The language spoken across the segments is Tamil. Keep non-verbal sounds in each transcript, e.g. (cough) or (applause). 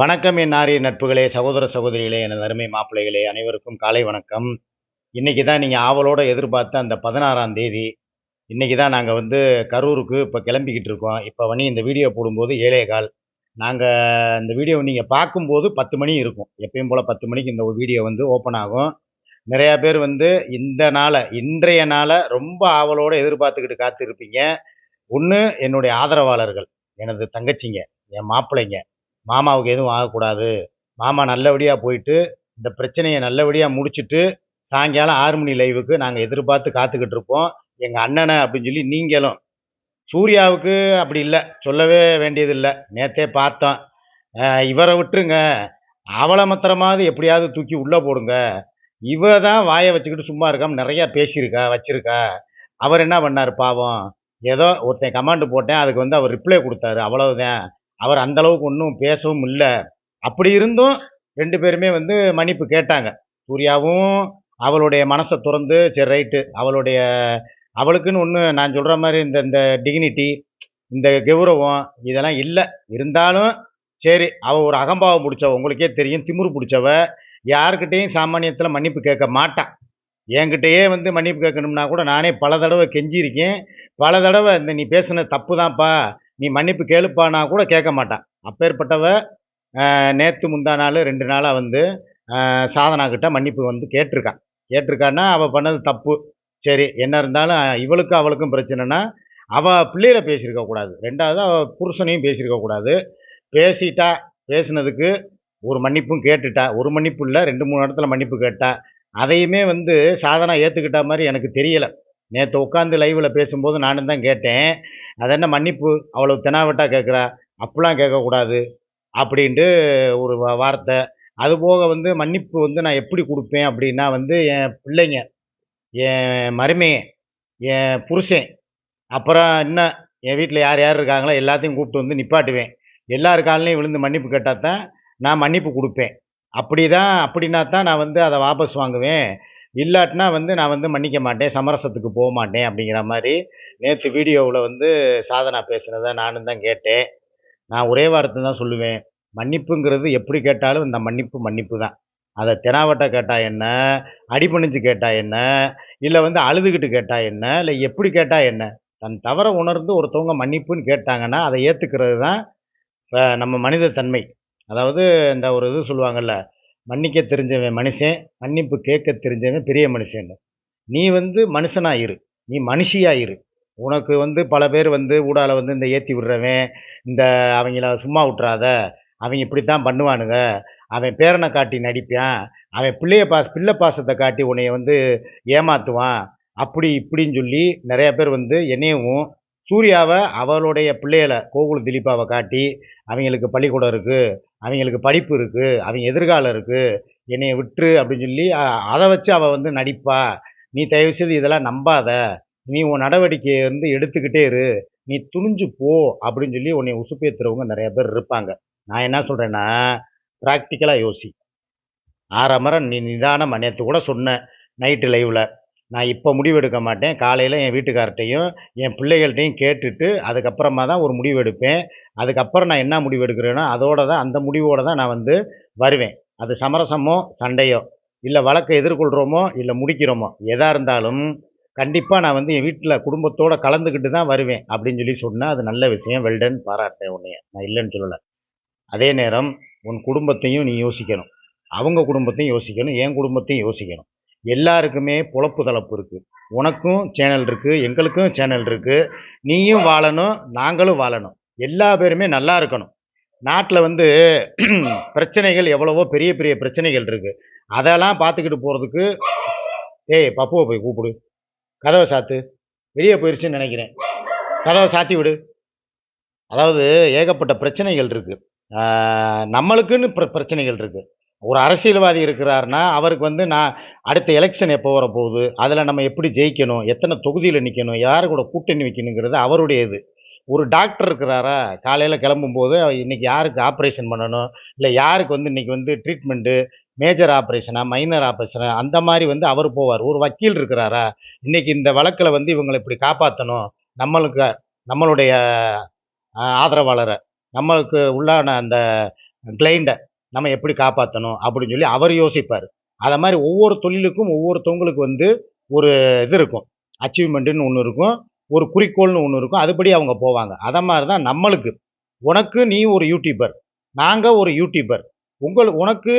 வணக்கம் என் ஆரிய நட்புகளே சகோதர சகோதரிகளே எனது அருமை மாப்பிள்ளைகளே அனைவருக்கும் காலை வணக்கம். இன்றைக்கி தான் நீங்கள் ஆவலோடு எதிர்பார்த்த அந்த பதினாறாம் தேதி. இன்றைக்கி தான் நாங்கள் வந்து கரூருக்கு இப்போ கிளம்பிக்கிட்டு இருக்கோம். இப்போ வந்து இந்த வீடியோ போடும்போது ஏழே கால். நாங்கள் இந்த வீடியோ நீங்கள் பார்க்கும்போது பத்து மணி இருக்கும். எப்பயும் போல் பத்து மணிக்கு இந்த வீடியோ வந்து ஓப்பன் ஆகும். நிறையா பேர் வந்து இந்த நாளை இன்றைய நாளை ரொம்ப ஆவலோடு எதிர்பார்த்துக்கிட்டு காத்திருப்பீங்க. ஒன்று என்னுடைய ஆதரவாளர்கள் எனது தங்கச்சிங்க என் மாப்பிள்ளைங்க. மாமாவுக்கு எதுவும் ஆகக்கூடாது. மாமா நல்லபடியாக போயிட்டு இந்த பிரச்சனையை நல்லபடியாக முடிச்சுட்டு சாயங்காலம் ஆறு மணி லைவுக்கு நாங்கள் எதிர்பார்த்து காத்துக்கிட்டு இருப்போம். எங்கள் அண்ணனை அப்படின்னு சொல்லி நீங்களும். சூர்யாவுக்கு அப்படி இல்லை. சொல்லவே வேண்டியதில்லை. நேத்தே பார்த்தோம். இவரை விட்டுருங்க. அவளை மாத்திரமாவது எப்படியாவது தூக்கி உள்ளே போடுங்க. இவ தான் வாயை வச்சுக்கிட்டு சும்மா இருக்காம நிறையா பேசியிருக்கா வச்சிருக்கா. அவர் என்ன பண்ணார் பாவம். ஏதோ ஒருத்தன் கமாண்டு போட்டேன் அதுக்கு வந்து அவர் ரிப்ளை கொடுத்தாரு. அவ்வளவுதான். அவர் அந்தளவுக்கு ஒன்றும் பேசவும் இல்லை. அப்படி இருந்தும் ரெண்டு பேருமே வந்து மன்னிப்பு கேட்டாங்க. சூர்யாவும் அவளுடைய மனசை திறந்து சரி ரைட்டு அவளுடைய அவளுக்குன்னு ஒன்று நான் சொல்கிற மாதிரி இந்த இந்த டிக்னிட்டி இந்த கௌரவம் இதெல்லாம் இல்லை. இருந்தாலும் சரி அவள் ஒரு அகம்பாவம் பிடிச்சவ உங்களுக்கே தெரியும் திமுரு பிடிச்சவ யாருக்கிட்டேயும் சாமானியத்தில் மன்னிப்பு கேட்க மாட்டான் என்கிட்டயே வந்து மன்னிப்பு கேட்கணும்னா கூட நானே பல தடவை கெஞ்சிருக்கேன் பல தடவை இந்த நீ பேசின தப்பு தான்ப்பா நீ மன்னிப்பு கேளுப்பானா கூட கேட்க மாட்டான். அப்பேற்பட்டவ நேற்று முந்தா நாள் ரெண்டு நாளாக வந்து சாதனாக்கிட்ட சாதனா கிட்ட மன்னிப்பு வந்து கேட்டிருக்கான். கேட்டிருக்கான்னா அவள் பண்ணது தப்பு. சரி என்ன இருந்தாலும் இவளுக்கும் அவளுக்கும் பிரச்சனைனா அவள் பிள்ளையில பேசியிருக்க கூடாது. ரெண்டாவது அவள் புருஷனையும் பேசியிருக்க கூடாது. பேசிட்டா பேசினதுக்கு ஒரு மன்னிப்பும் கேட்டுட்டா. ஒரு மன்னிப்பு இல்லை ரெண்டு மூணு இடத்துல மன்னிப்பு கேட்டா. அதையுமே வந்து சாதனா ஏற்றுக்கிட்ட மாதிரி எனக்கு தெரியலை. நேற்று உட்காந்து லைவில் பேசும்போது நானும் தான் கேட்டேன். அது என்ன மன்னிப்பு? அவ்வளோ தெனாவட்டாக கேட்குறா அப்படிலாம் கேட்கக்கூடாது அப்படின்ட்டு ஒரு வார்த்தை. அதுபோக வந்து மன்னிப்பு வந்து நான் எப்படி கொடுப்பேன் அப்படின்னா வந்து என் பிள்ளைங்க என் மருமையன் என் புருஷன் அப்புறம் இன்னும் என் வீட்டில் யார் யார் இருக்காங்களோ எல்லாத்தையும் கூப்பிட்டு வந்து நிப்பாட்டுவேன். எல்லார் காலையும் விழுந்து மன்னிப்பு கேட்டால் தான் நான் மன்னிப்பு கொடுப்பேன். அப்படி தான் அப்படின்னா தான் நான் வந்து அதை வாபஸ் வாங்குவேன். இல்லாட்டினா வந்து நான் வந்து மன்னிக்க மாட்டேன் சமரசத்துக்கு போக மாட்டேன் அப்படிங்கிற மாதிரி நேற்று வீடியோவில் வந்து சாதனா பேசுனதை நானும் தான் கேட்டேன். நான் ஒரே வார்த்தை தான் சொல்லுவேன். மன்னிப்புங்கிறது எப்படி கேட்டாலும் இந்த மன்னிப்பு மன்னிப்பு தான். அதை தெனாவட்ட கேட்டால் என்ன? அடிபணிஞ்சு கேட்டால் என்ன? இல்லை வந்து அழுதுகிட்டு கேட்டால் என்ன? இல்லை எப்படி கேட்டால் என்ன? தன் தவறை உணர்ந்து ஒருத்தவங்க மன்னிப்புன்னு கேட்டாங்கன்னா அதை ஏற்றுக்கிறது தான் நம்ம மனித தன்மை. அதாவது இந்த ஒரு இது சொல்லுவாங்கல்ல மன்னிக்க தெரிஞ்சவன் மனுஷன் மன்னிப்பு கேட்க தெரிஞ்சவன் பெரிய மனுஷன். நீ வந்து மனுஷனாக இரு. நீ மனுஷியாக இரு. உனக்கு வந்து பல பேர் வந்து ஊடால வந்து இந்த ஏற்றி விடுறவன் இந்த அவங்கள சும்மா விட்றாத அவங்க இப்படி தான் பண்ணுவானுங்க. அவன் பேரனை காட்டி நடிப்பான். அவன் பிள்ளைய பாஸ் பிள்ளை பாசத்தை காட்டி உன்னைய வந்து ஏமாற்றுவான் அப்படி இப்படின்னு சொல்லி நிறைய பேர் வந்து என்னையவும் சூர்யாவை அவளுடைய பிள்ளைகளை கோகுல திலீப்பாவை காட்டி அவங்களுக்கு பள்ளிக்கூடம் இருக்குது அவங்களுக்கு படிப்பு இருக்குது அவங்க எதிர்காலம் இருக்குது என்னைய விட்டுரு அப்படின்னு சொல்லி அதை வச்சு அவள் வந்து நடிப்பா. நீ தயவு செய்து இதெல்லாம் நம்பாத. நீ உன் நடவடிக்கையை வந்து எடுத்துக்கிட்டே இரு. நீ துணிஞ்சு போ அப்படின்னு சொல்லி உன்னை உசுப்பேத்துறவங்க நிறைய பேர் இருப்பாங்க. நான் என்ன சொல்கிறேன்னா ப்ராக்டிக்கலாக யோசி. ஆறாமரம் நீ நிதானமாக நேற்று கூட சொன்னேன் நைட்டு லைவில் நான் இப்போ முடிவெடுக்க மாட்டேன். காலையில் என் வீட்டுக்கார்ட்டையும் என் பிள்ளைகள்ட்டையும் கேட்டுட்டு அதுக்கப்புறமா தான் ஒரு முடிவு எடுப்பேன் அதுக்கப்புறம் நான் என்ன முடிவு எடுக்கிறேனோ அதோட தான் அந்த முடிவோடு தான் நான் வந்து வருவேன். அது சமரசமோ சண்டையோ இல்லை வழக்கை எதிர்கொள்கிறோமோ இல்லை முடிக்கிறோமோ எதாக இருந்தாலும் கண்டிப்பாக நான் வந்து என் வீட்டில் குடும்பத்தோடு கலந்துக்கிட்டு தான் வருவேன் அப்படின்னு சொல்லி சொன்னால் அது நல்ல விஷயம். வெல்டன் பாராட்டேன் உன்னைய. நான் இல்லைன்னு சொல்லலை. அதே நேரம் உன் குடும்பத்தையும் நீ யோசிக்கணும். அவங்க குடும்பத்தையும் யோசிக்கணும். என் குடும்பத்தையும் யோசிக்கணும். எல்லாருக்குமே பொழப்பு தளப்பு இருக்குது உனக்கும் சேனல் இருக்குது எங்களுக்கும் சேனல் இருக்குது நீயும் வாழணும் நாங்களும் வாழணும். எல்லா பேருமே நல்லா இருக்கணும். நாட்டில் வந்து (clears throat) பிரச்சனைகள் எவ்வளவோ பெரிய பெரிய பிரச்சனைகள் இருக்குது அதெல்லாம் பார்த்துக்கிட்டு போகிறதுக்கு ஏய் பப்புவை போய் கூப்பிடு. கதவை சாத்து. வெளியே போயிடுச்சுன்னு நினைக்கிறேன். கதவை சாத்தி விடு. அதாவது ஏகப்பட்ட பிரச்சனைகள் இருக்குது நம்மளுக்குன்னு பிர பிரச்சனைகள் இருக்குது ஒரு அரசியல்வாதி இருக்கிறாருன்னா அவருக்கு வந்து நான் அடுத்த எலெக்ஷன் எப்போ வரப்போகுது அதில் நம்ம எப்படி ஜெயிக்கணும் எத்தனை தொகுதியில் நிற்கணும் யார் கூட கூட்டணி வைக்கணுங்கிறது அவருடைய இது ஒரு டாக்டர் இருக்கிறாரா காலையில் கிளம்பும்போது இன்னைக்கு யாருக்கு ஆப்ரேஷன் பண்ணணும் இல்லை யாருக்கு வந்து இன்றைக்கி வந்து ட்ரீட்மெண்ட்டு மேஜர் ஆப்ரேஷனா மைனர் ஆப்ரேஷனா அந்த மாதிரி வந்து அவர் போவார். ஒரு வக்கீல் இருக்கிறாரா இன்றைக்கி இந்த வழக்கில் வந்து இவங்களை இப்படி காப்பாற்றணும் நம்மளுக்கு நம்மளுடைய ஆதரவாளரை நம்மளுக்கு உள்ளான அந்த கிளைண்டை நம்ம எப்படி காப்பாற்றணும் அப்படின்னு சொல்லி அவர் யோசிப்பார். அதை மாதிரி ஒவ்வொரு தொழிலுக்கும் ஒவ்வொருத்தவங்களுக்கு வந்து ஒரு இது இருக்கும். அச்சீவ்மெண்ட்டுன்னு ஒன்று இருக்கும். ஒரு குறிக்கோள்னு ஒன்று இருக்கும். அதுபடி அவங்க போவாங்க. அதை மாதிரி தான் நம்மளுக்கு. உனக்கு நீ ஒரு யூடியூபர் நாங்கள் ஒரு யூடியூபர் உங்கள் உனக்கு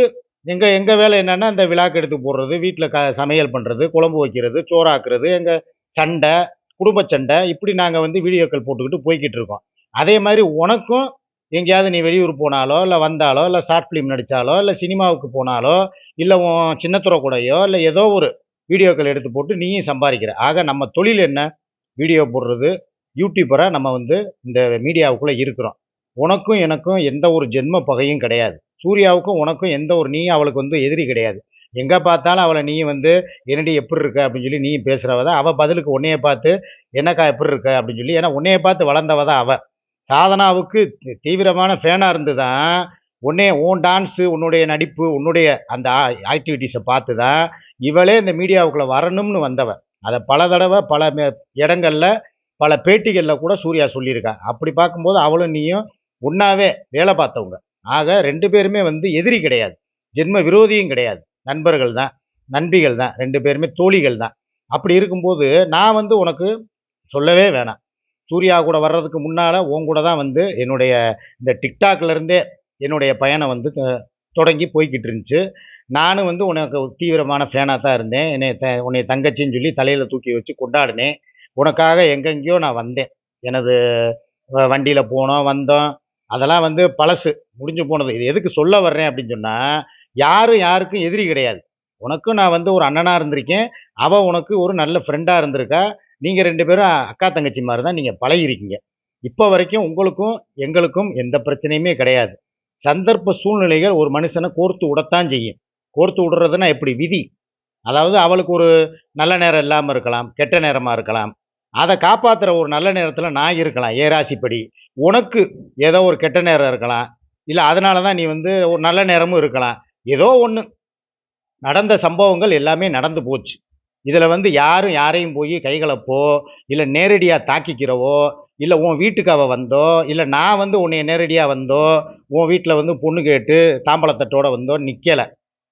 எங்கள் எங்கள் வேலை என்னென்னா இந்த விழாக்கு எடுத்து போடுறது வீட்டில் க சமையல் பண்ணுறது குழம்பு வைக்கிறது சோறாக்குறது எங்கள் சண்டை குடும்ப சண்டை இப்படி நாங்கள் வந்து வீடியோக்கள் போட்டுக்கிட்டு போய்கிட்டு இருக்கோம். அதே மாதிரி உனக்கும் எங்கேயாவது நீ வெளியூர் போனாலோ இல்லை வந்தாலோ இல்லை ஷார்ட் ஃபிலிம் நடித்தாலோ இல்லை சினிமாவுக்கு போனாலோ இல்லை உன் சின்னத்துறை கூடயோ இல்லை ஏதோ ஒரு வீடியோக்கள் எடுத்து போட்டு நீயும் சம்பாதிக்கிற. ஆக நம்ம தொழில் என்ன? வீடியோ போடுறது யூடியூபராக நம்ம வந்து இந்த மீடியாவுக்குள்ளே இருக்கிறோம். உனக்கும் எனக்கும் எந்த ஒரு ஜென்ம பகையும் கிடையாது. சூர்யாவுக்கும் உனக்கும் எந்த ஒரு நீ அவளுக்கு வந்து எதிரி கிடையாது. எங்கே பார்த்தாலும் அவளை நீ வந்து என்னடி எப்படி இருக்க? அப்படின்னு சொல்லி நீ பேசுகிறவ தான் அவள் பதிலுக்கு உன்னையை பார்த்து என்னக்கா எப்படி இருக்க? அப்படின்னு சொல்லி ஏன்னா உன்னைய பார்த்து வளர்ந்தவ தான் அவள் சாதனாவுக்கு தீவிரமான ஃபேனாக இருந்து தான் உடனே உன் டான்ஸு உன்னுடைய நடிப்பு உன்னுடைய அந்த ஆக்டிவிட்டீஸை பார்த்து தான் இவளே இந்த மீடியாவுக்குள்ளே வரணும்னு வந்தவன். அதை பல தடவை பல இடங்களில் பல பேட்டிகளில் கூட சூர்யா சொல்லியிருக்கா. அப்படி பார்க்கும்போது அவளும் நீயும் ஒன்றாவே வேலை பார்த்தவங்க. ஆக ரெண்டு பேருமே வந்து எதிரி கிடையாது. ஜென்ம விரோதியும் கிடையாது. நண்பர்கள் தான் நண்பிகள் தான் ரெண்டு பேருமே தோழிகள் தான். அப்படி இருக்கும்போது நான் வந்து உனக்கு சொல்லவே வேணாம். சூர்யா கூட வர்றதுக்கு முன்னால் உன் கூட தான் வந்து என்னுடைய இந்த டிக்டாக்லேருந்தே என்னுடைய பயணம் வந்து தொடங்கி போய்கிட்டு இருந்துச்சு. நானும் வந்து உனக்கு தீவிரமான ஃபேனாக தான் இருந்தேன். என்னை த உன்னை தங்கச்சின்னு சொல்லி தலையில் தூக்கி வச்சு கொண்டாடினேன். உனக்காக எங்கெங்கேயோ நான் வந்தேன். எனது வண்டியில் போனோம் வந்தோம். அதெல்லாம் வந்து பழசு முடிஞ்சு போனது. இது எதுக்கு சொல்ல வர்றேன் அப்படின்னு சொன்னால் யாரும் யாருக்கும் எதிரி கிடையாது. உனக்கும் நான் வந்து ஒரு அண்ணனாக இருந்திருக்கேன். அவள் உனக்கு ஒரு நல்ல ஃப்ரெண்டாக இருந்திருக்கா. நீங்கள் ரெண்டு பேரும் அக்கா தங்கச்சி மாதிரி தான் நீங்கள் பழகிருக்கீங்க. இப்போ வரைக்கும் உங்களுக்கும் எங்களுக்கும் எந்த பிரச்சனையுமே கிடையாது. சந்தர்ப்ப சூழ்நிலைகள் ஒரு மனுஷனை கோர்த்து விடத்தான் செய்யும். கோர்த்து விடுறதுன்னா எப்படி? விதி. அதாவது அவளுக்கு ஒரு நல்ல நேரம் இல்லாமல் இருக்கலாம் கெட்ட நேரமாக இருக்கலாம். அதை காப்பாற்றுற ஒரு நல்ல நேரத்தில் நான் இருக்கலாம் ஏ ராசிப்படி உனக்கு ஏதோ ஒரு கெட்ட நேரம் இருக்கலாம். இல்லை அதனால தான் நீ வந்து ஒரு நல்ல நேரமும் இருக்கலாம். ஏதோ ஒன்று நடந்த சம்பவங்கள் எல்லாமே நடந்து போச்சு. இதில் வந்து யாரும் யாரையும் போய் கைகலப்போ இல்லை நேரடியாக தாக்கிக்கிறவோ இல்லை உன் வீட்டுக்கு அவள் வந்தோ இல்லை நான் வந்து உன்னை நேரடியாக வந்தோ உன் வீட்டில் வந்து பொண்ணு கேட்டு தாம்பளத்தட்டோடு வந்தோ நிற்கலை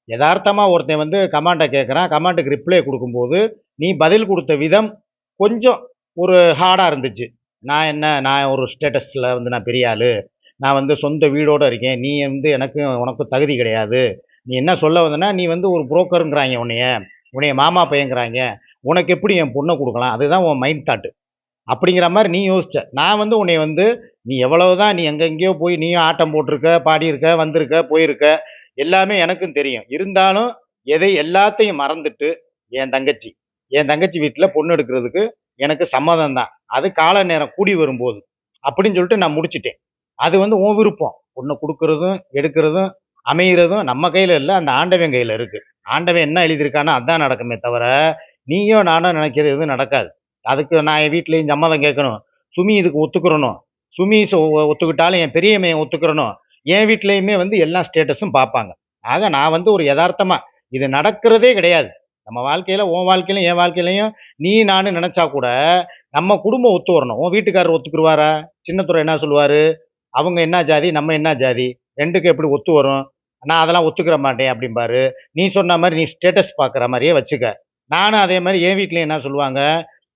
யதார்த்தமாக ஒருத்தன் வந்து கமாண்டை கேட்குறான் கமாண்டுக்கு ரிப்ளை கொடுக்கும்போது நீ பதில் கொடுத்த விதம் கொஞ்சம் ஒரு ஹார்டாக இருந்துச்சு. நான் என்ன நான் ஒரு ஸ்டேட்டஸில் வந்து நான் பெரிய ஆள். நான் வந்து சொந்த வீடோடு இருக்கேன். நீ வந்து எனக்கு உனக்கு தகுதி கிடையாது. நீ என்ன சொல்ல வந்தனா நீ வந்து ஒரு புரோக்கருங்கிறாங்க உன்னைய. உன்னைய மாமா பையங்கிறாங்க உனக்கு எப்படி என் பொண்ணை கொடுக்கலாம்? அதுதான் உன் மைண்ட் தாட்டு அப்படிங்கிற மாதிரி நீ யோசிச்ச. நான் வந்து உன்னை வந்து நீ எவ்வளவுதான் நீ எங்கெங்கேயோ போய் நீயும் ஆட்டம் போட்டிருக்க பாடியிருக்க வந்திருக்க போயிருக்க எல்லாமே எனக்கும் தெரியும். இருந்தாலும் எதை எல்லாத்தையும் மறந்துட்டு என் தங்கச்சி என் தங்கச்சி வீட்டில் பொண்ணு எடுக்கிறதுக்கு எனக்கு சம்மதம் தான் அது கால நேரம் கூடி வரும்போது. அப்படின்னு சொல்லிட்டு நான் முடிச்சிட்டேன். அது வந்து உன் விருப்பம். பொண்ணை கொடுக்கறதும் எடுக்கிறதும் அமைகிறதும் நம்ம கையில் இல்லை அந்த ஆண்டவன் கையில் இருக்குது ஆண்டவன் என்ன எழுதியிருக்கானோ அதான் நடக்குமே தவிர நீயும் நானும் நினைக்கிறது நடக்காது. அதுக்கு நான் என் வீட்லேயும் சம்மதம் கேட்கணும். சுமி இதுக்கு ஒத்துக்கிறணும். சுமி ஒத்துக்கிட்டாலும் என் பெரிய ஒத்துக்கிறணும். என் வீட்லேயுமே வந்து எல்லா ஸ்டேட்டஸும் பார்ப்பாங்க. ஆக நான் வந்து ஒரு யதார்த்தமாக இது நடக்கிறதே கிடையாது. நம்ம வாழ்க்கையில் உன் வாழ்க்கையிலும் என் வாழ்க்கையிலையும் நீ நான் நினச்சா கூட நம்ம குடும்பம் ஒத்து வரணும். உன் வீட்டுக்காரர் ஒத்துக்குருவாரா? சின்னத்துறை என்ன சொல்லுவார்? அவங்க என்ன ஜாதி? நம்ம என்ன ஜாதி? ரெண்டுக்கும் எப்படி ஒத்து வரும்? நான் அதெல்லாம் ஒத்துக்கிற மாட்டேன் அப்படிம்பாரு. நீ சொன்ன மாதிரி நீ ஸ்டேட்டஸ் பார்க்குற மாதிரியே வச்சுக்க. நானும் அதே மாதிரி என் வீட்டில் என்ன சொல்லுவாங்க?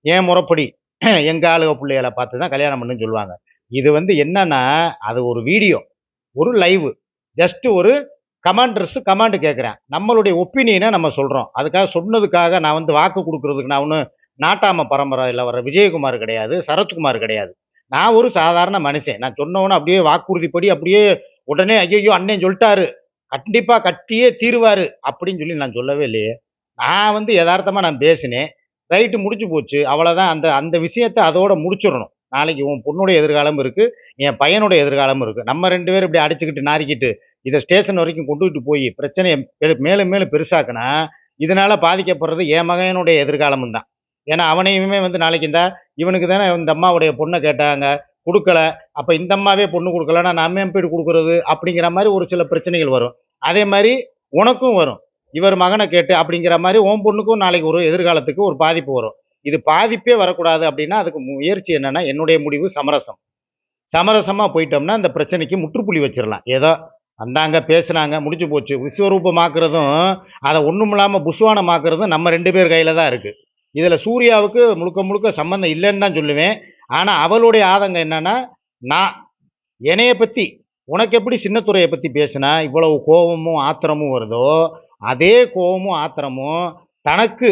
என் முறைப்படி (clears throat) எங்கள் ஆளுக பிள்ளைகளை பார்த்து தான் கல்யாணம் பண்ணுன்னு சொல்லுவாங்க. இது வந்து என்னன்னா அது ஒரு வீடியோ ஒரு லைவ் ஜஸ்ட் ஒரு கமாண்டர்ஸ் கமாண்டு கேட்குறேன் நம்மளுடைய ஒப்பீனியனை நம்ம சொல்கிறோம் அதுக்காக சொன்னதுக்காக நான் வந்து வாக்கு கொடுக்கறதுக்கு நான் ஒன்றும் நாட்டாம பரம்பரையில் வர விஜயகுமார் கிடையாது சரத்குமார் கிடையாது. நான் ஒரு சாதாரண மனுஷன். நான் சொன்னவொன்னே அப்படியே வாக்குறுதிப்படி அப்படியே உடனே ஐயோ அண்ணன் சொல்லிட்டாரு. கண்டிப்பாக கட்டியே தீர்வார் அப்படின்னு சொல்லி நான் சொல்லவே இல்லையே. நான் வந்து யதார்த்தமாக நான் பேசினேன். ரைட்டு முடிச்சு போச்சு. அவ்வளோதான் அந்த அந்த விஷயத்தை அதோட முடிச்சிடணும். நாளைக்கு உன் பொண்ணுடைய எதிர்காலம் இருக்குது என் பையனுடைய எதிர்காலமும் இருக்குது நம்ம ரெண்டு பேரும் இப்படி அடிச்சுக்கிட்டு நாரிக்கிட்டு இதை ஸ்டேஷன் வரைக்கும் கொண்டுகிட்டு போய் பிரச்சனையை மேலும் மேலும் பெருசாக்குனா இதனால் பாதிக்கப்படுறது என் மகனுடைய எதிர்காலமும் தான் ஏன்னா அவனையுமே வந்து நாளைக்கு இந்த இவனுக்கு தானே இந்த அம்மாவுடைய பொண்ணை கேட்டாங்க. கொடுக்கல அப்போ இந்த அம்மாவே பொண்ணு கொடுக்கலன்னா நம்ம ஏன் கொடுக்குறது கொடுக்கறது அப்படிங்கிற மாதிரி ஒரு சில பிரச்சனைகள் வரும். அதே மாதிரி உனக்கும் வரும். இவர் மகனை கேட்டு அப்படிங்கிற மாதிரி உன் பொண்ணுக்கும் நாளைக்கு ஒரு எதிர்காலத்துக்கு ஒரு பாதிப்பு வரும். இது பாதிப்பே வரக்கூடாது அப்படின்னா அதுக்கு முயற்சி என்னன்னா என்னுடைய முடிவு சமரசம். சமரசமாக போயிட்டோம்னா அந்த பிரச்சனைக்கு முற்றுப்புள்ளி வச்சிடலாம் ஏதோ வந்தாங்க பேசுனாங்க முடிஞ்சு போச்சு. விஸ்வரூபமாக்குறதும் அதை ஒன்றும் இல்லாமல் புஸ்வானமாக்குறதும் நம்ம ரெண்டு பேர் கையில் தான் இருக்குது இதில் சூர்யாவுக்கு முழுக்க முழுக்க சம்மந்தம் இல்லைன்னு தான் சொல்லுவேன். ஆனால் அவளுடைய ஆதங்கம் என்னன்னா நான் என்னைய பற்றி உனக்கு எப்படி சின்னத்துறையை பற்றி பேசுனா இவ்வளவு கோபமும் ஆத்திரமும் வருதோ அதே கோபமும் ஆத்திரமும் தனக்கு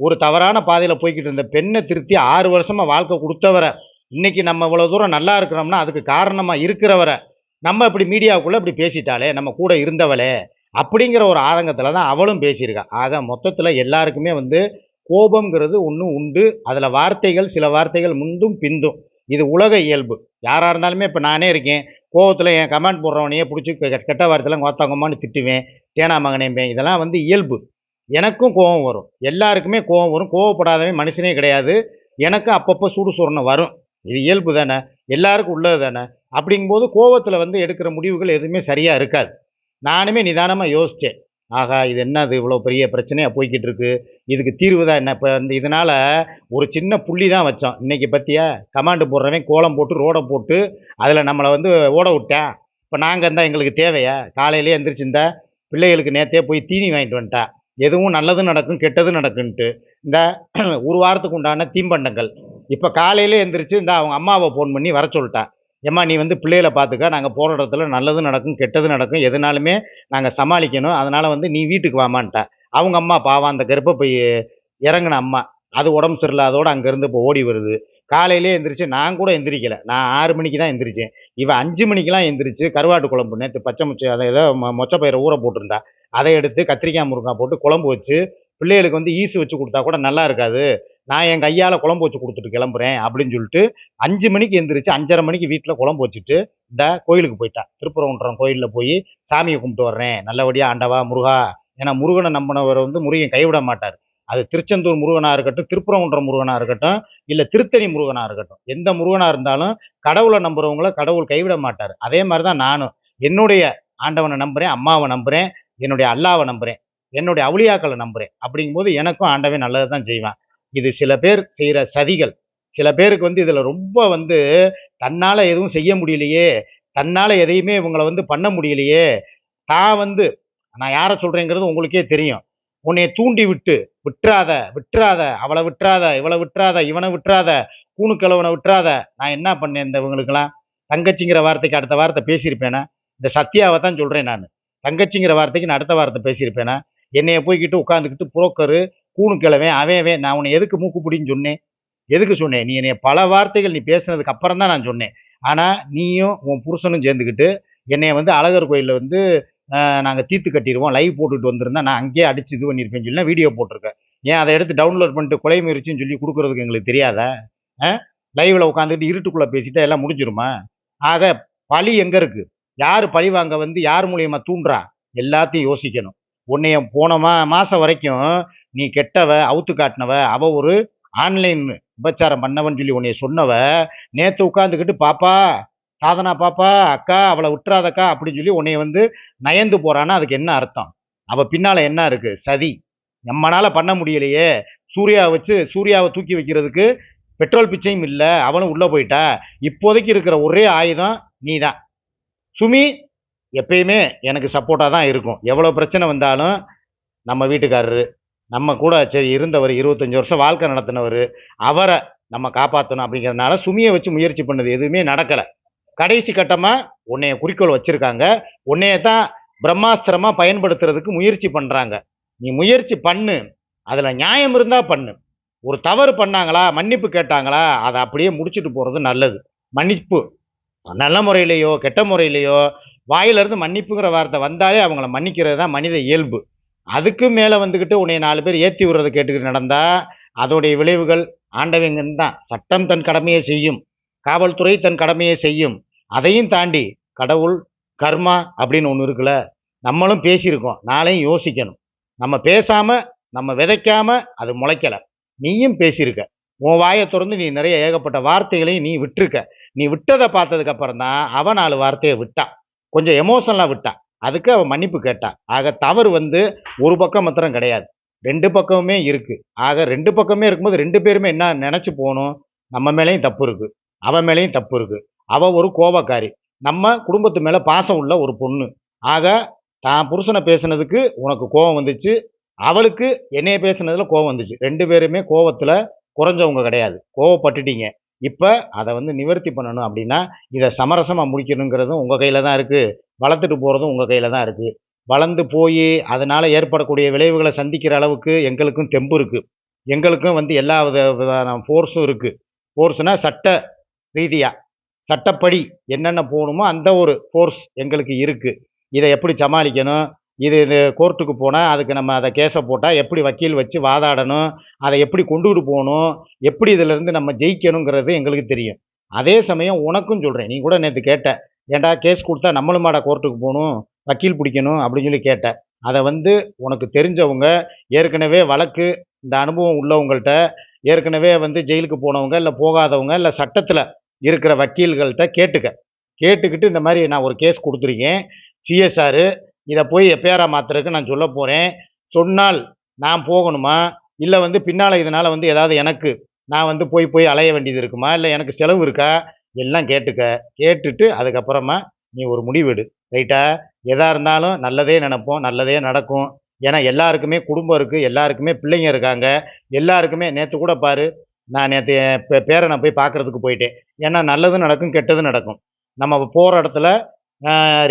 ஒரு தவறான பாதையில் போய்கிட்டு இருந்த பெண்ணை திருத்தி ஆறு வருஷமாக வாழ்க்கை கொடுத்தவரை இன்றைக்கி நம்ம இவ்வளோ தூரம் நல்லா இருக்கிறோம்னா அதுக்கு காரணமாக இருக்கிறவரை நம்ம இப்படி மீடியாவுக்குள்ளே இப்படி பேசிட்டாலே நம்ம கூட இருந்தவளே அப்படிங்கிற ஒரு ஆதங்கத்தில் தான் அவளும் பேசியிருக்கா. ஆக மொத்தத்தில் எல்லாருக்குமே வந்து கோபம்ங்கிறது ஒன்று உண்டு. அதில் வார்த்தைகள் சில வார்த்தைகள் முந்தும் பிந்தும். இது உலக இயல்பு. யாராக இருந்தாலுமே இப்போ நானே இருக்கேன். கோபத்தில் என் கமெண்ட் போடுறவனையே பிடிச்சி கெ- கெட்ட வார்த்தைலாம் கோத்தாங்கம்மான்னு திட்டுவேன். தேனா மகனேம்பேன். இதெல்லாம் வந்து இயல்பு. எனக்கும் கோபம் வரும். எல்லாருக்குமே கோபம் வரும். கோவப்படாதவன் மனுஷனே கிடையாது. எனக்கும் அப்பப்போ சூடு சொரணை வரும். இது இயல்பு தானே? எல்லாருக்கும் உள்ளது தானே? அப்படிங்கும்போது கோவத்தில் வந்து எடுக்கிற முடிவுகள் எதுவுமே சரியாக இருக்காது. நானுமே நிதானமாக யோசித்தேன் ஆகா இது என்னது இவ்வளோ பெரிய பிரச்சனையாக போய்கிட்டு இருக்கு இதுக்கு தீர்வு தான் என்ன? இப்போ இந்த இதனால் ஒரு சின்ன புள்ளி தான் வச்சோம் இன்றைக்கி பற்றியா கமாண்டு போடுறவன் கோலம் போட்டு ரோடை போட்டு அதில் நம்மளை வந்து ஓட விட்டேன். இப்போ நாங்கள் இருந்தால் எங்களுக்கு தேவையா? காலையிலே எந்திரிச்சிருந்தா பிள்ளைகளுக்கு நேற்றே போய் தீனி வாங்கிட்டு வந்துட்டா. எதுவும் நல்லதும் நடக்கும் கெட்டதும் நடக்குன்ட்டு. இந்த ஒரு வாரத்துக்கு உண்டான தீம்பண்டங்கள். இப்போ காலையிலே எந்திரிச்சு இந்த அவங்க அம்மாவை ஃபோன் பண்ணி வர சொல்லிட்டா. ஏம்மா நீ வந்து பிள்ளைகளை பார்த்துக்க. நாங்கள் போகிற இடத்துல நல்லதும் நடக்கும் கெட்டதும் நடக்கும். எதுனாலுமே நாங்கள் சமாளிக்கணும். அதனால் வந்து நீ வீட்டுக்கு வாமான்ட்டா அவங்க அம்மா பாவம். அந்த கருப்பை போய் இறங்கின அம்மா. அது உடம்பு சரியில்லாதோடு அங்கேருந்து இப்போ ஓடி வருது. காலையிலே எந்திரிச்சு நான் கூட எந்திரிக்கலை. நான் ஆறு மணிக்கு தான் எந்திரிச்சேன். இவன் அஞ்சு மணிக்கெலாம் எந்திரிச்சு கருவாட்டு குழம்பு நேற்று பச்சை முச்சை அதை ஏதோ மொச்சை பயிரை ஊற போட்டிருந்தா. அதை எடுத்து கத்திரிக்காய் முருங்காய் போட்டு குழம்பு வச்சு பிள்ளைகளுக்கு வந்து ஈஸி வச்சு கொடுத்தா கூட நல்லா இருக்காது. நான் என் கையால் குழம்பு வச்சு கொடுத்துட்டு கிளம்புறேன் அப்படின்னு சொல்லிட்டு அஞ்சு மணிக்கு எந்திரிச்சு அஞ்சரை மணிக்கு வீட்டில் குழம்பு வச்சுட்டு இந்த கோயிலுக்கு போயிட்டா. திருப்பரங்குன்றம் கோயிலில் போய் சாமியை கும்பிட்டு வர்றேன். நல்லபடியாக ஆண்டவா முருகா. ஏன்னா முருகனை நம்பினவர் வந்து முருகன் கைவிட மாட்டார். அது திருச்செந்தூர் முருகனாக இருக்கட்டும் திருப்பரங்குன்றம் முருகனாக இருக்கட்டும் இல்லை திருத்தணி முருகனாக இருக்கட்டும். எந்த முருகனாக இருந்தாலும் கடவுளை நம்புறவங்கள கடவுள் கைவிட மாட்டார். அதே மாதிரி தான் நானும். என்னுடைய ஆண்டவனை நம்புகிறேன் அம்மாவை நம்புகிறேன் என்னுடைய அல்லாவை நம்புகிறேன் என்னுடைய அவுளியாக்களை நம்புகிறேன் அப்படிங்கும்போது எனக்கும் ஆண்டவன் நல்லது தான் செய்வான். இது சில பேர் செய்கிற சதிகள். சில பேருக்கு வந்து இதில் ரொம்ப வந்து தன்னால் எதுவும் செய்ய முடியலையே தன்னால் எதையுமே இவங்களை வந்து பண்ண முடியலையே தான் வந்து நான் யாரை சொல்கிறேங்கிறது உங்களுக்கே தெரியும். உன்னை தூண்டி விட்டு விட்டுறாத விட்டுறாத அவளை விட்டுறாத இவளை விட்டுறாத இவனை விட்டுறாத கூணுக்கிழவனை விட்டுறாத நான் என்ன பண்ணேன் இந்த இவங்களுக்கெல்லாம்? தங்கச்சிங்கிற வார்த்தைக்கு அடுத்த வார்த்தை பேசியிருப்பேனா? இந்த சத்யாவை தான் சொல்கிறேன் நான். தங்கச்சிங்கிற வார்த்தைக்கு நான் அடுத்த வார்த்தை பேசியிருப்பேனா? என்னைய போய்கிட்டு உட்காந்துக்கிட்டு புரோக்கரு கூணு கிழவே அவேவே நான் உன்னை எதுக்கு மூக்குப்பிடின்னு சொன்னேன்? எதுக்கு சொன்னேன்? நீ என்னைய பல வார்த்தைகள் நீ பேசுனதுக்கு அப்புறம் தான் நான் சொன்னேன். ஆனால் நீயும் உன் புருஷனும் சேர்ந்துக்கிட்டு என்னைய வந்து அழகர் கோயிலில் வந்து நாங்கள் தீர்த்து கட்டிடுவோம் லைவ் போட்டுட்டு வந்திருந்தா நான் அங்கேயே அடிச்சு இது பண்ணியிருப்பேன்னு சொல்லி வீடியோ போட்டிருக்கேன். ஏன் அதை எடுத்து டவுன்லோட் பண்ணிட்டு கொலை முயற்சின்னு சொல்லி கொடுக்குறதுக்கு எங்களுக்கு தெரியாதா? லைவில் உட்காந்துக்கிட்டு இருட்டுக்குள்ளே பேசிட்டா எல்லாம் முடிஞ்சிருமா? ஆக பழி எங்கே இருக்குது யார் பழி வாங்க வந்து யார் மூலியமாக தூண்டுறா? எல்லாத்தையும் யோசிக்கணும். உன்னைய போன மா மாதம் வரைக்கும் நீ கெட்டவ அவுத்து காட்டினவ அவ ஒரு ஆன்லைன் உபச்சாரம் பண்ணவன்னு சொல்லி உன்னைய சொன்னவ நேற்று உட்காந்துக்கிட்டு பாப்பா சாதனா பாப்பா அக்கா அவளை விட்டுறாதக்கா அப்படின்னு சொல்லி உன்னைய வந்து நயந்து போறான்னா அதுக்கு என்ன அர்த்தம்? அவ பின்னால என்ன இருக்கு? சதி. நம்மனால பண்ண முடியலையே. சூர்யாவை வச்சு சூர்யாவை தூக்கி வைக்கிறதுக்கு பெட்ரோல் பிச்சையும் இல்லை. அவனும் உள்ள போயிட்டா. இப்போதைக்கு இருக்கிற ஒரே ஆயுதம் நீ தான் சுமி எப்பயுமே எனக்கு சப்போர்ட்டாக தான் இருக்கும். எவ்வளோ பிரச்சனை வந்தாலும் நம்ம வீட்டுக்காரரு நம்ம கூட சரி இருந்தவர் இருபத்தஞ்சி வருஷம் வாழ்க்கை நடத்தினவர் அவரை நம்ம காப்பாற்றணும் அப்படிங்கிறதுனால சுமியை வச்சு முயற்சி பண்ணது எதுவுமே நடக்கலை. கடைசி கட்டமாக உன்னைய குறிக்கோள் வச்சுருக்காங்க. உன்னைய தான் பிரம்மாஸ்திரமாக பயன்படுத்துறதுக்கு முயற்சி பண்ணுறாங்க நீ முயற்சி பண்ணு. அதில் நியாயம் இருந்தால் பண்ணு. ஒரு தவறு பண்ணாங்களா மன்னிப்பு கேட்டாங்களா அதை அப்படியே முடிச்சுட்டு போகிறது நல்லது. மன்னிப்பு. நல்ல முறையிலையோ கெட்ட முறையிலையோ வாயிலிருந்து மன்னிப்புங்கிற வார்த்தை வந்தாலே அவங்கள மன்னிக்கிறது தான் மனித இயல்பு. அதுக்கு மேலே வந்துக்கிட்டு உன்னை நாலு பேர் ஏற்றி விடுறதை கேட்டுக்கிட்டு நடந்தால் அதோடைய விளைவுகள் ஆண்டவங்கன்னு தான் சட்டம் தன் கடமையை செய்யும். காவல்துறை தன் கடமையை செய்யும். அதையும் தாண்டி கடவுள் கர்மா அப்படின்னு ஒன்று இருக்குல்ல நம்மளும் பேசியிருக்கோம். நாளையும் யோசிக்கணும். நம்ம பேசாமல் நம்ம விதைக்காமல் அது முளைக்கலை. நீயும் பேசியிருக்க. உன் வாயை திறந்து நீ நிறைய ஏகப்பட்ட வார்த்தைகளையும் நீ விட்டுருக்க. நீ விட்டதை பார்த்ததுக்கப்புறம் தான் அவன் நாலு வார்த்தையை விட்டான். கொஞ்சம் எமோஷனலாக விட்டான். அதுக்கு அவள் மன்னிப்பு கேட்டாள் ஆக தவறு வந்து ஒரு பக்கம் மாத்திரம் கிடையாது. ரெண்டு பக்கமுமே இருக்குது ஆக ரெண்டு பக்கமே இருக்கும்போது ரெண்டு பேருமே என்ன நினச்சி போகணும்? நம்ம மேலேயும் தப்பு இருக்குது அவன் மேலேயும் தப்பு இருக்குது அவள் ஒரு கோபக்காரி. நம்ம குடும்பத்து மேலே பாசம் உள்ள ஒரு பொண்ணு. ஆக தான் புருஷனை பேசுனதுக்கு உனக்கு கோபம் வந்துச்சு. அவளுக்கு என்னைய பேசுனதில் கோபம் வந்துச்சு. ரெண்டு பேருமே கோபத்தில் குறைஞ்சவங்க கிடையாது. கோவப்பட்டுட்டீங்க இப்போ அதை வந்து நிவர்த்தி பண்ணணும் அப்படின்னா இதை சமரசமாக முடிக்கணுங்கிறதும் உங்கள் கையில் தான் இருக்குது வளர்த்துட்டு போகிறதும் உங்கள் கையில் தான் இருக்குது வளர்ந்து போய் அதனால் ஏற்படக்கூடிய விளைவுகளை சந்திக்கிற அளவுக்கு எங்களுக்கும் தெம்பு இருக்குது எங்களுக்கும் வந்து எல்லா வித விதமான ஃபோர்ஸும் இருக்குது ஃபோர்ஸ்னால் சட்ட ரீதியாக சட்டப்படி என்னென்ன போகணுமோ அந்த ஒரு ஃபோர்ஸ் எங்களுக்கு இருக்குது இதை எப்படி சமாளிக்கணும்? இது இது கோர்ட்டுக்கு போனால் அதுக்கு நம்ம அதை கேஸை போட்டால் எப்படி வக்கீல் வச்சு வாதாடணும் அதை எப்படி கொண்டுகிட்டு போகணும் எப்படி இதிலேருந்து நம்ம ஜெயிக்கணுங்கிறது எங்களுக்கு தெரியும். அதே சமயம் உனக்கும் சொல்கிறேன் நீ கூட நேற்று கேட்ட ஏன்டா கேஸ் கொடுத்தா நம்மளுமாட கோர்ட்டுக்கு போகணும் வக்கீல் பிடிக்கணும் அப்படின்னு சொல்லி கேட்ட. அதை வந்து உனக்கு தெரிஞ்சவங்க ஏற்கனவே வழக்கு இந்த அனுபவம் உள்ளவங்கள்ட்ட ஏற்கனவே வந்து ஜெயிலுக்கு போனவங்க இல்லை போகாதவங்க இல்லை சட்டத்தில் இருக்கிற வக்கீல்கள்கிட்ட கேட்டுக்க. கேட்டுக்கிட்டு இந்த மாதிரி நான் ஒரு கேஸ் கொடுத்துருக்கேன். சிஎஸ்ஆரு இதை போய் எப்பயாரா மாத்துறதுக்கு நான் சொல்ல போகிறேன் சொன்னால் நான் போகணுமா? இல்லை வந்து பின்னால் இதனால் வந்து ஏதாவது எனக்கு நான் வந்து போய் போய் அலைய வேண்டியது இருக்குமா? இல்லை எனக்கு செலவு இருக்கா? எல்லாம் கேட்டுக்க. கேட்டுட்டு அதுக்கப்புறமா நீ ஒரு முடிவெடு. ரைட்டா? எதாக இருந்தாலும் நல்லதே நினைப்போம். நல்லதே நடக்கும். ஏன்னா எல்லாருக்குமே குடும்பம் இருக்குது எல்லாருக்குமே பிள்ளைங்க இருக்காங்க. எல்லாருக்குமே நேற்று கூட பாரு நான் நேற்று பே பேரனை போய் பார்க்குறதுக்கு போயிட்டேன். ஏன்னா நல்லதும் நடக்கும் கெட்டதும் நடக்கும். நம்ம போகிற இடத்துல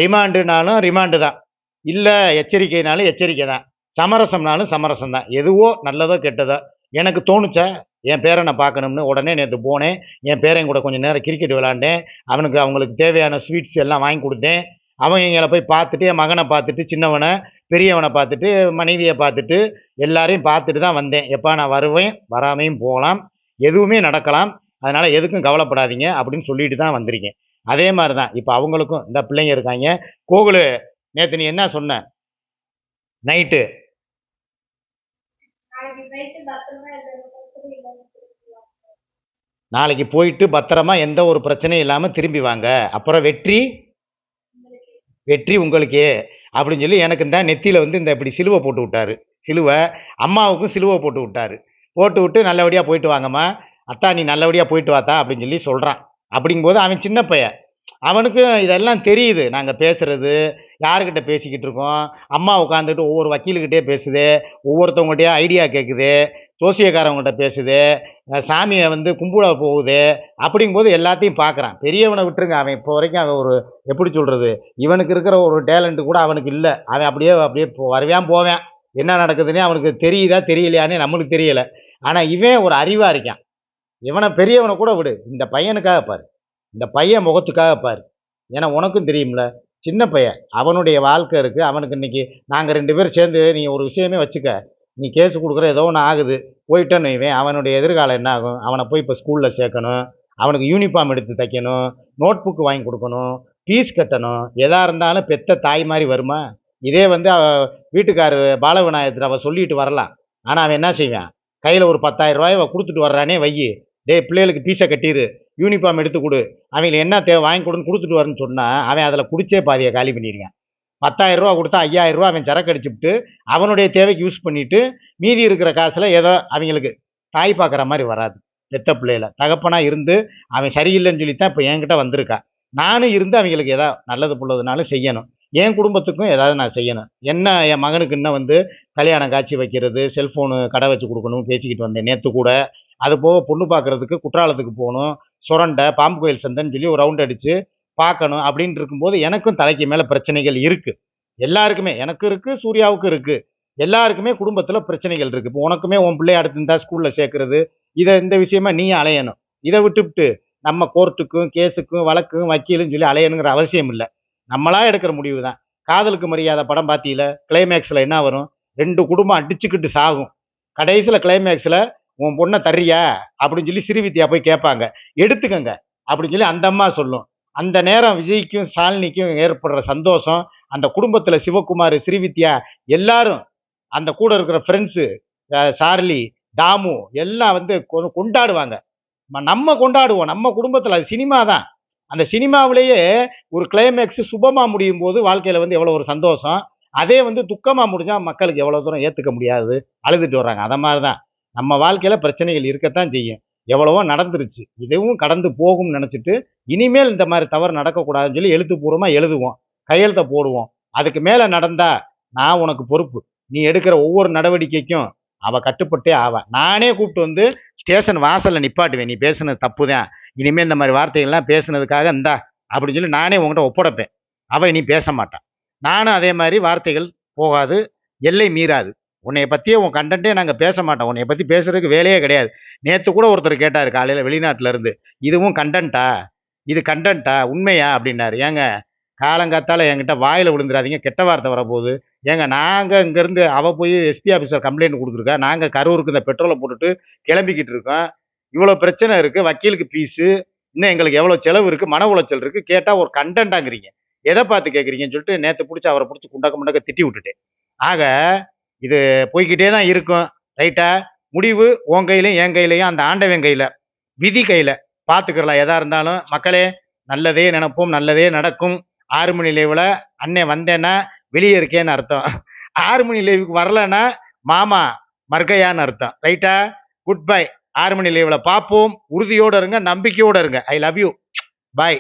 ரிமாண்டுனாலும் ரிமாண்டு தான். இல்லை எச்சரிக்கைனாலும் எச்சரிக்கை தான். சமரசம்னாலும் சமரசம் தான். எதுவோ நல்லதோ கெட்டதோ. எனக்கு தோணுச்சா? என் பேரனை பார்க்கணும்னு உடனே நேற்று போனேன். என் பேரன் கூட கொஞ்சம் நேரம் கிரிக்கெட் விளாண்டேன் அவனுக்கு அவங்களுக்கு தேவையான ஸ்வீட்ஸ் எல்லாம் வாங்கி கொடுத்தேன். அவங்க எங்களை போய் பார்த்துட்டு என் மகனை பார்த்துட்டு சின்னவனை பெரியவனை பார்த்துட்டு மனைவியை பார்த்துட்டு எல்லாரையும் பார்த்துட்டு தான் வந்தேன். எப்போ நான் வருவேன். வராமையும் போகலாம். எதுவுமே நடக்கலாம். அதனால் எதுக்கும் கவலைப்படாதீங்க அப்படின்னு சொல்லிட்டு தான் வந்திருக்கேன். அதே மாதிரி தான். இப்போ அவங்களுக்கும் இந்த பிள்ளைங்க இருக்காங்க. கோகுலு நேற்று நீ என்ன சொன்ன? நைட்டு. நாளைக்கு போயிட்டு பத்திரமா எந்த ஒரு பிரச்சனையும் இல்லாமல் திரும்பி வாங்க. அப்புறம் வெற்றி? வெற்றி உங்களுக்கே. அப்படின்னு சொல்லி எனக்கு இந்த நெத்தியில் வந்து இந்த இப்படி சிலுவை போட்டு விட்டாரு. சிலுவை. அம்மாவுக்கும் சிலுவை போட்டு விட்டாரு. போட்டு விட்டு நல்லபடியாக போயிட்டு வாங்கம்மா. அத்தா நீ நல்லபடியாக போயிட்டு வாத்தா அப்படின்னு சொல்லி சொல்கிறான் அப்படிங்கும்போது அவன் சின்ன பையன். அவனுக்கும் இதெல்லாம் தெரியுது. நாங்கள் பேசுகிறது யாருக்கிட்ட பேசிக்கிட்டு இருக்கோம்? அம்மா உட்காந்துட்டு ஒவ்வொரு வக்கீலுக்கிட்டே பேசுது ஒவ்வொருத்தவங்ககிட்டயே ஐடியா கேட்குது சோசியக்காரவங்கள்ட்ட பேசுது சாமியை வந்து கும்பிட போகுது அப்படிங்கும்போது எல்லாத்தையும் பார்க்குறான் பெரியவனை விட்டுருங்க. அவன் இப்போ வரைக்கும் அவன் ஒரு எப்படி சொல்கிறது இவனுக்கு இருக்கிற ஒரு டேலண்ட்டு கூட அவனுக்கு இல்லை. அவன் அப்படியே அப்படியே போ- வருவான் போவான். என்ன நடக்குதுன்னே அவனுக்கு தெரியுதா தெரியலையானே நம்மளுக்கு தெரியலை. ஆனால் இவன் ஒரு அறிவாக இருக்கான். இவனை பெரியவனை கூட விடு. இந்த பையனுக்காக பாரு. இந்த பையன் முகத்துக்காக பார். ஏன்னா உனக்கும் தெரியும்ல சின்ன பையன். அவனுடைய வாழ்க்கை இருக்குது அவனுக்கு இன்றைக்கி நாங்கள் ரெண்டு பேரும் சேர்ந்து நீ ஒரு விஷயமே வச்சுக்க. நீ கேஸ் கொடுக்குற ஏதோ ஒன்று ஆகுது. போயிட்டேன்னு இவன் அவனுடைய எதிர்காலம் என்ன ஆகும்? அவனை போய் இப்போ ஸ்கூலில் சேர்க்கணும். அவனுக்கு யூனிஃபார்ம் எடுத்து தைக்கணும். நோட் புக்கு வாங்கி கொடுக்கணும். ஃபீஸ் கட்டணும். எதாக இருந்தாலும் பெத்த தாய் மாதிரி வருமா? இதே வந்து அவ வீட்டுக்காரு பாலவிநாயகத்தில் அவள் சொல்லிட்டு வரலாம். ஆனால் அவன் என்ன செய்வான்? கையில் ஒரு பத்தாயிரம் ரூபாய் கொடுத்துட்டு வர்றானே வையி. டே பிள்ளைகளுக்கு பீஸை கட்டிடு யூனிஃபார்ம் எடுத்து கொடு. அவங்களுக்கு என்ன தேவை வாங்கி கொடுன்னு கொடுத்துட்டு வரேன்னு சொன்னால் அவன் அதில் குடிச்சே பாதியை காலி பண்ணிடுவேன். பத்தாயிரம் ரூபா கொடுத்தா ஐயாயிரம் ரூபா அவன் சரக்கு அடிச்சுப்புட்டு அவனுடைய தேவைக்கு யூஸ் பண்ணிவிட்டு மீதி இருக்கிற காசில் ஏதோ அவங்களுக்கு தாய் பார்க்குற மாதிரி வராது. பெத்த பிள்ளையில. தகப்பனாக இருந்து அவன் சரியில்லைன்னு சொல்லி தான் இப்போ என்கிட்ட வந்திருக்கா. நானும் இருந்து அவங்களுக்கு ஏதாவது நல்லது புள்ளதுனாலும் செய்யணும். என் குடும்பத்துக்கும் ஏதாவது நான் செய்யணும். என்ன என் மகனுக்கு இன்னும் வந்து கல்யாணம் காட்சி வைக்கிறது செல்ஃபோனு கடை வச்சு கொடுக்கணும் பேசிக்கிட்டு வந்தேன் நேற்று கூட. அது போக பொண்ணு பார்க்கறதுக்கு குற்றாலத்துக்கு போகணும். சுரண்டை பாம்பு கோயில் சந்தைன்னு சொல்லி ஒரு ரவுண்ட் அடித்து பார்க்கணும் அப்படின்னு இருக்கும்போது எனக்கும் தலைக்கு மேலே பிரச்சனைகள் இருக்குது எல்லாருக்குமே எனக்கு இருக்குது சூர்யாவுக்கும் இருக்குது எல்லாருக்குமே குடும்பத்தில் பிரச்சனைகள் இருக்குது இப்போ உனக்குமே உன் பிள்ளைய அடுத்து இருந்தால் ஸ்கூலில் சேர்க்குறது இதை இந்த விஷயமா நீ அலையணும். இதை விட்டுவிட்டு நம்ம கோர்ட்டுக்கும் கேஸுக்கும் வழக்கும் வக்கீலுன்னு சொல்லி அலையணுங்கிற அவசியம் இல்லை. நம்மளாக எடுக்கிற முடிவு தான். காதலுக்கு மரியாதை படம் பார்த்தீல கிளைமேக்ஸில் என்ன வரும்? ரெண்டு குடும்பம் அடிச்சுக்கிட்டு சாகும். கடைசியில் கிளைமேக்ஸில் உன் பொண்ணை தர்றியா? அப்படின்னு சொல்லி சிறுவித்தியா போய் கேட்பாங்க. எடுத்துக்கங்க. அப்படின்னு சொல்லி அந்த அம்மா சொல்லும். அந்த நேரம் விஜய்க்கும் சாலினிக்கும் ஏற்படுற சந்தோஷம் அந்த குடும்பத்தில் சிவகுமார் ஸ்ரீவித்யா எல்லாரும் அந்த கூட இருக்கிற ஃப்ரெண்ட்ஸு சார்லி தாமு எல்லாம் வந்து கொ- கொண்டாடுவாங்க. நம்ம கொண்டாடுவோம். நம்ம குடும்பத்தில் அது சினிமா தான். அந்த சினிமாவிலேயே ஒரு கிளைமேக்ஸ் சுபமாக முடியும் போது வாழ்க்கையில் வந்து எவ்வளோ ஒரு சந்தோஷம். அதே வந்து துக்கமாக முடிஞ்சால் மக்களுக்கு எவ்வளோ தூரம் ஏற்றுக்க முடியாது. அழுதுட்டு வர்றாங்க. அதை மாதிரி தான். நம்ம வாழ்க்கையில் பிரச்சனைகள் இருக்கத்தான் செய்யும். எவ்வளவோ நடந்துருச்சு. இதுவும் கடந்து போகும்னு நினச்சிட்டு இனிமேல் இந்த மாதிரி தவறு நடக்கக்கூடாதுன்னு சொல்லி எழுத்துப்பூர்வமாக எழுதுவோம். கையெழுத்தை போடுவோம். அதுக்கு மேலே நடந்தா நான் உனக்கு பொறுப்பு. நீ எடுக்கிற ஒவ்வொரு நடவடிக்கைக்கும் அவ கட்டுப்பட்டே ஆவா. நானே கூப்பிட்டு வந்து ஸ்டேஷன் வாசலில் நிப்பாட்டுவேன். நீ பேசுனது தப்பு தான் இனிமேல் இந்த மாதிரி வார்த்தைகள்லாம் பேசுனதுக்காக இந்தா அப்படின்னு சொல்லி நானே உங்கள்கிட்ட ஒப்படைப்பேன். அவள் இனி பேச மாட்டான் நானும் அதே மாதிரி வார்த்தைகள் போகாது. எல்லை மீறாது. உன்னைய பற்றியே உன் கண்டென்ட்டே நாங்கள் பேச மாட்டோம். உன்னைய பற்றி பேசுறதுக்கு வேலையே கிடையாது. நேற்று கூட ஒருத்தர் கேட்டார் காலையில் வெளிநாட்டிலேருந்து இதுவும் கண்டென்ட்டா இது கண்டென்ட்டா உண்மையா? அப்படின்னாரு. ஏங்க காலங்காத்தால் என்கிட்ட வாயில் விழுந்துடாதீங்க. கெட்ட வார்த்தை வரப்போகுது. ஏங்க நாங்கள் இங்கேருந்து அவள் போய் எஸ்பி ஆஃபீஸர் கம்ப்ளைண்ட் கொடுத்துருக்கா? நாங்கள் கரூருக்கு இந்த பெட்ரோலை போட்டுட்டு கிளம்பிக்கிட்டு இருக்கோம். இவ்வளோ பிரச்சனை இருக்குது வக்கீலுக்கு ஃபீஸு இன்னும் எங்களுக்கு எவ்வளோ செலவு இருக்குது மன உளைச்சல் இருக்குது கேட்டால் ஒரு கண்டென்ட்டாங்கிறீங்க எதை பார்த்து கேட்குறீங்கன்னு சொல்லிட்டு நேற்று பிடிச்சி அவரை பிடிச்சி குண்டக்க முண்டக்க திட்டி விட்டுட்டேன். ஆக இது போய்கிட்டே தான் இருக்கும். ரைட்டா முடிவு உன் கையிலையும் என் கையிலையும் அந்த ஆண்டவன் கையில். விதி கையில். பார்த்துக்கிறலாம் எதாக இருந்தாலும். மக்களே நல்லதே நினைப்போம். நல்லதே நடக்கும். ஆறு மணி லைவில் அண்ணன் வந்தேன்னா வெளியே இருக்கேன்னு அர்த்தம். ஆறு மணி லைவுக்கு வரலன்னா மாமா மர்கையான்னு அர்த்தம். ரைட்டா குட் பை ஆறு மணி லைவில் பார்ப்போம் உறுதியோடு இருங்க. நம்பிக்கையோடு இருங்க. I love you bye